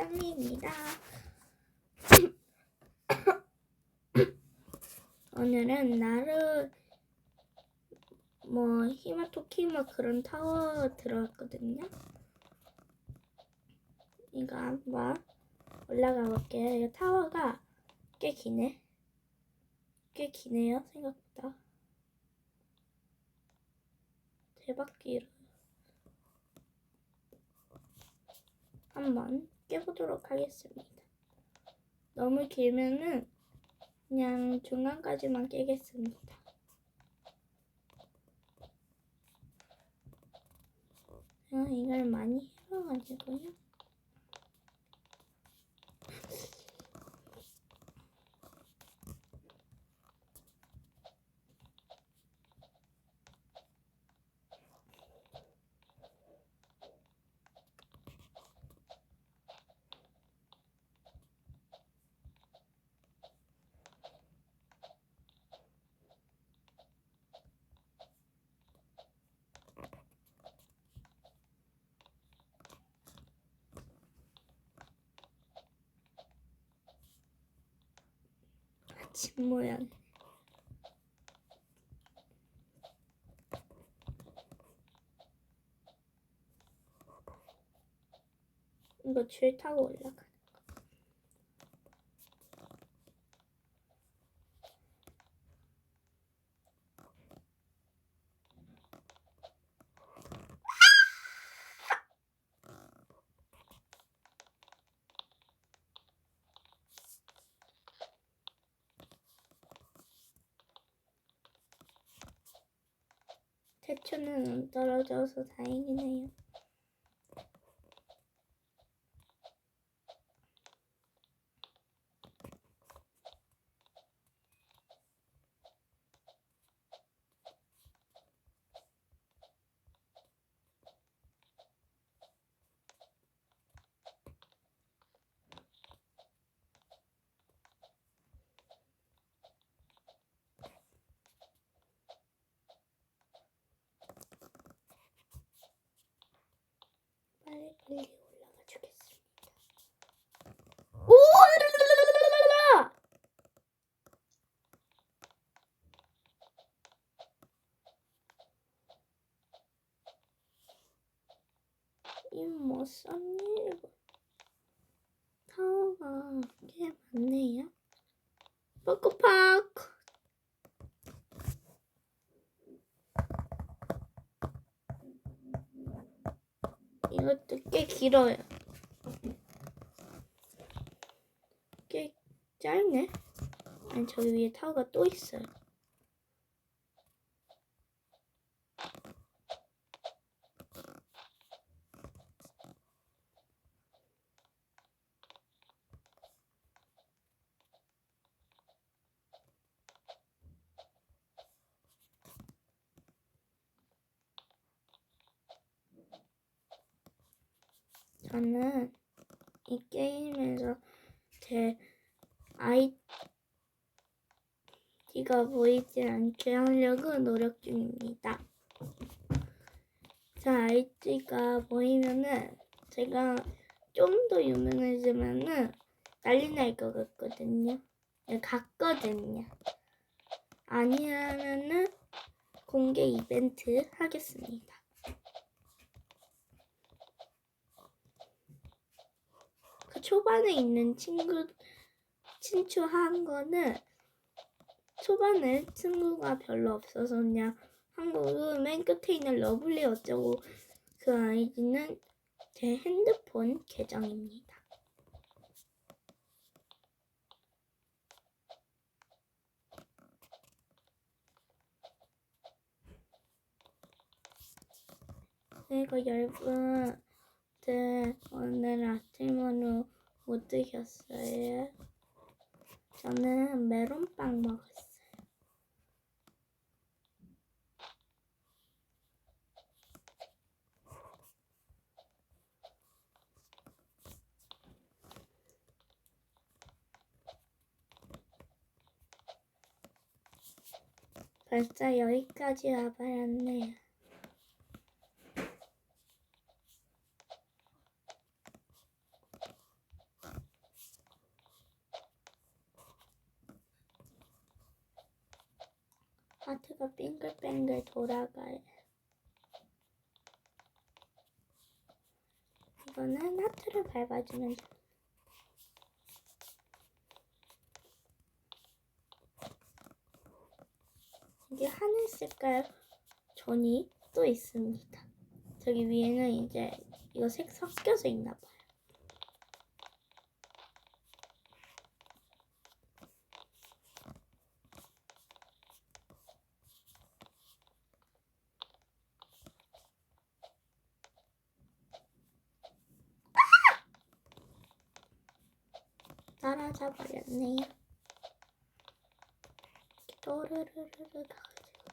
짱입니다. 오늘은 나르 뭐 히마토키마 그런 타워 들어왔거든요. 이거 한번 올라가 볼게요. 이 타워가 꽤 기네. 꽤 기네요, 생각보다. 대박 길어. 한번 깨보도록 하겠습니다. 너무 길면은 그냥 중간까지만 깨겠습니다. 제가 이걸 많이 해봐가지고요. 아침 모양. 이거 줄 타고 올라가. 태초는 안 떨어져서 다행이네요. 빨리 올라가 주겠습니다. 오! 이뭐 썸일 타워가 꽤 많네요. 포크파크 이것도 꽤 길어요. 꽤 짧네. 아니 저기 위에 타워가 또 있어요. 저는 이 게임에서 제 아이디가 보이지 않게 하려고 노력 중입니다. 제 아이디가 보이면은 제가 좀 더 유명해지면은 난리 날 것 같거든요. 네, 같거든요. 아니면은 공개 이벤트 하겠습니다. 그 초반에 있는 친구 친추한 거는 초반에 친구가 별로 없어서 그냥 한국은 맨 끝에 있는 러블리 어쩌고 그 아이디는 제 핸드폰 계정입니다. 그리고 여러분 네, 오늘 아침으로 못 드셨어요? 저는 메론빵 먹었어요. 벌써 여기까지 와버렸네요. 하트가 빙글빙글 돌아가요. 이거는 하트를 밟아주면 돼. 이게 하늘 색깔 전이 또 있습니다. 저기 위에는 이제 이거 색 섞여서 있나 봐요. 따라잡 버렸네요. 또르르르르 가가지고.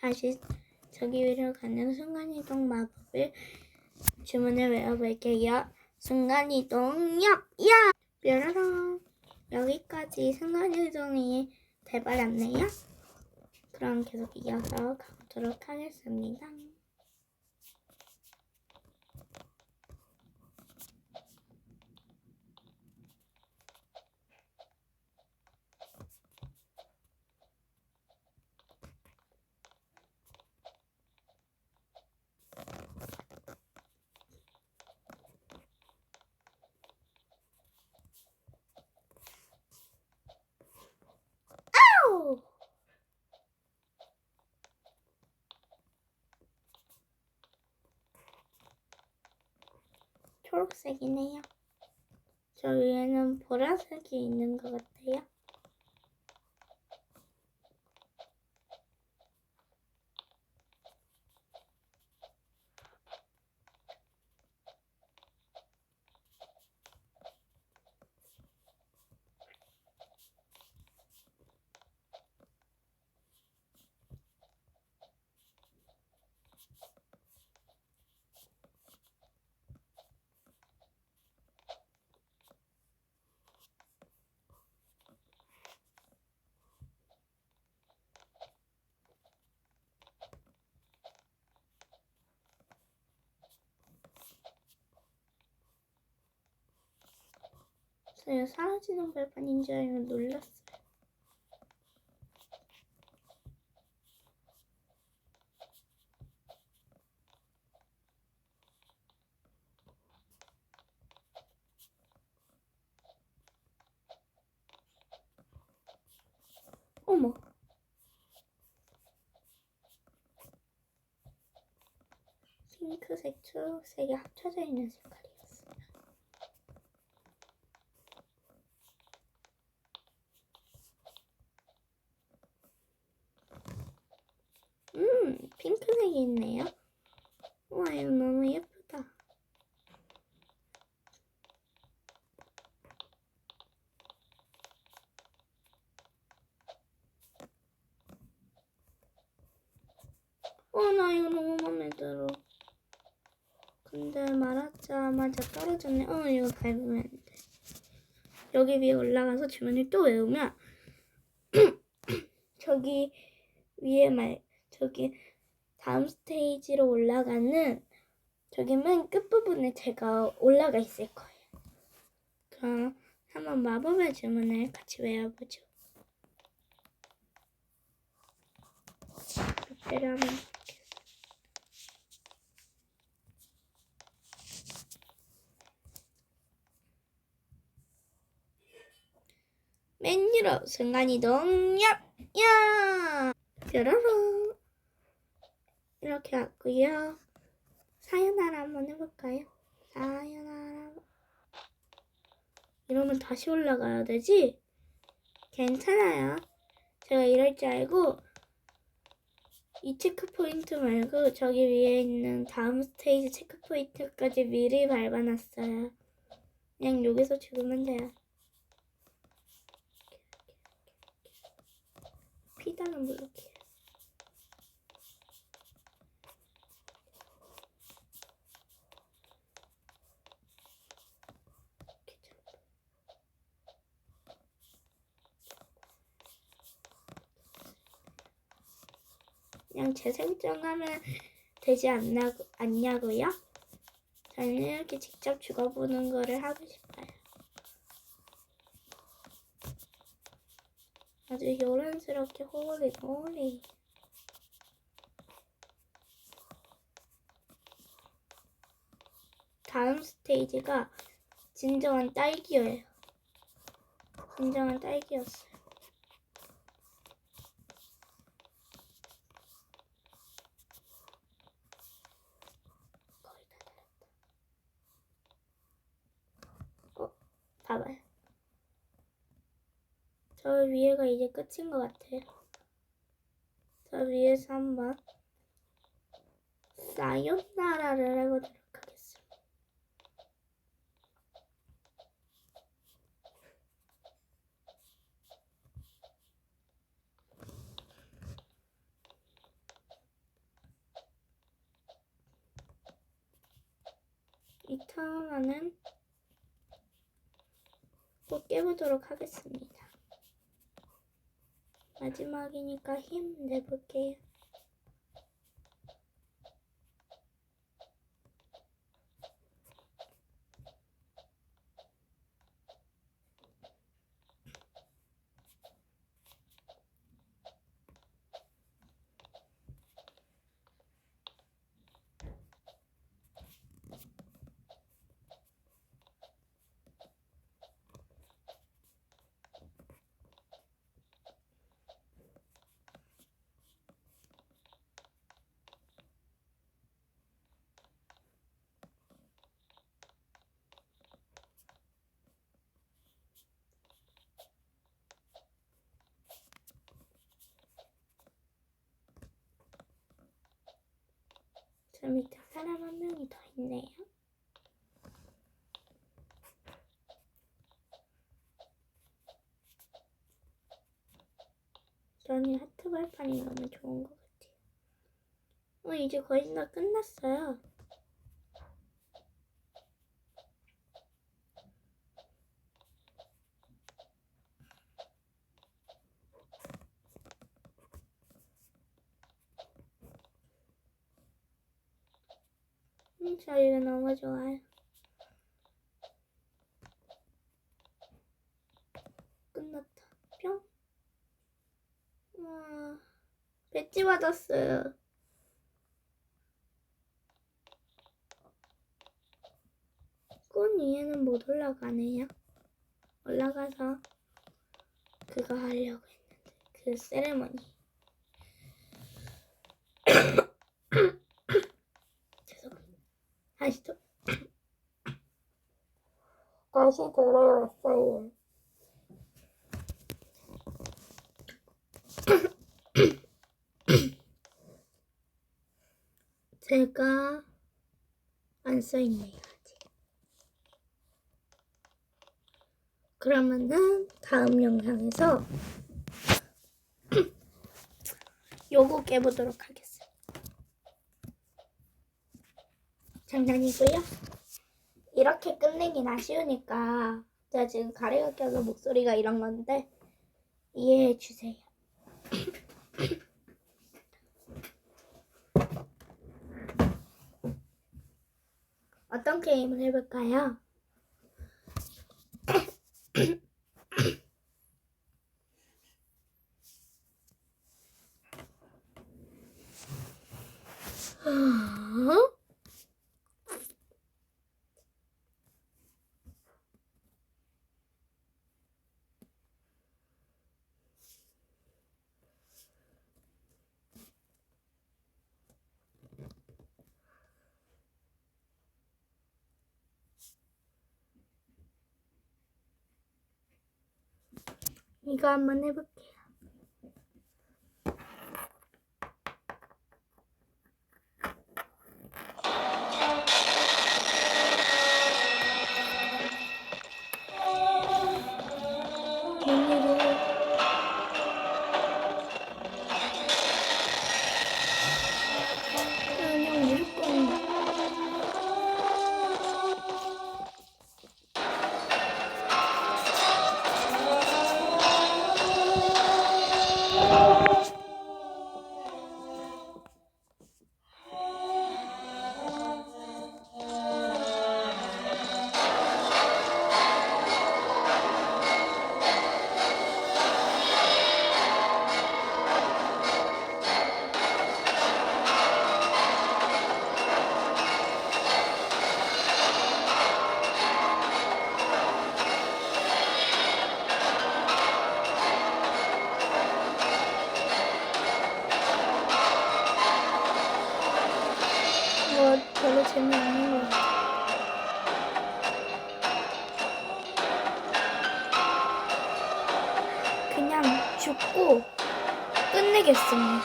다시 저기 위로 가는 순간이동 마법을 주문을 외워볼게요. 순간이동력, 야! 뾰로롱. 여기까지 순간이동이 돼버렸네요. 그럼 계속 이어서 가보도록 하겠습니다. 아우! 초록색이네요. 저 위에는 보라색이 있는 것 같아요. 제가 사라지는 발판인 줄 알고 놀랐어요. 어머. 핑크색, 초록색이 합쳐져 있는 색깔이었어요. 음, 핑크색이 있네요. 와, 이거 너무 예쁘다. 어, 나 이거 너무 마음에 들어. 근데 말하자마자 떨어졌네. 어, 이거 밟으면 안 돼. 여기 위에 올라가서 주문을 또 외우면 저기 위에 말 저기 다음 스테이지로 올라가는 저기 맨 끝부분에 제가 올라가 있을 거예요. 그럼 한번 마법의 주문을 같이 외워보죠. 한 맨유로 순간이동. 얍야 뾰로롱 이렇게 왔고요. 사연하라 한번 해볼까요? 사연하라 이러면 다시 올라가야 되지? 괜찮아요. 제가 이럴 줄 알고 이 체크 포인트 말고 저기 위에 있는 다음 스테이지 체크 포인트까지 미리 밟아놨어요. 그냥 여기서 죽으면 돼요 일단은 물렇게 그냥 재생증 하면 되지 않나, 않냐고요? 저는 이렇게 직접 죽어보는 거를 하고 싶어요. 아주 요란스럽게 호리 호리. 다음 스테이지가 진정한 딸기예요. 진정한 딸기였어요. 거의 다 달았다. 어, 봐봐요. 저 위에가 이제 끝인 것 같아요. 저 위에서 한번 사요나라를 해보도록 하겠습니다. 이 타워만은 꼭 깨보도록 하겠습니다. 마지막이니까 힘 내볼게요. 저 밑에 사람 한 명이 더 있네요. 저는 하트 발판이 너무 좋은 것 같아요. 어, 이제 거의 다 끝났어요. 저 이거 너무 좋아요. 끝났다. 뿅. 와, 배지 받았어요. 꽃 위에는 못 올라가네요. 올라가서 그거 하려고 했는데 그 세레머니. 죄송합니다. 다시 또 다시 돌아왔어요. 제가 안 써있네요. 그러면은 다음 영상에서 요거 깨보도록 하겠습니다. 장난이고요. 이렇게 끝내긴 아쉬우니까 제가 지금 가래가 껴서 목소리가 이런 건데 이해해 주세요. 어떤 게임을 해볼까요? 어? 이거 한번 해볼게요. 그냥 죽고 끝내겠습니다.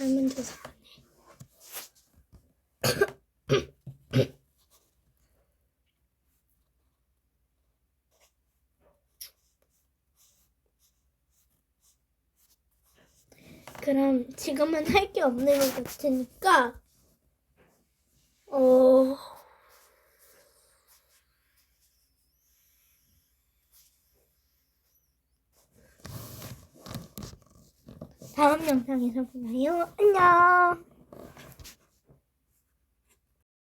안 해. 그럼 지금은 할 게 없는 것 같으니까 어 다음 영상에서 보나요? 안녕.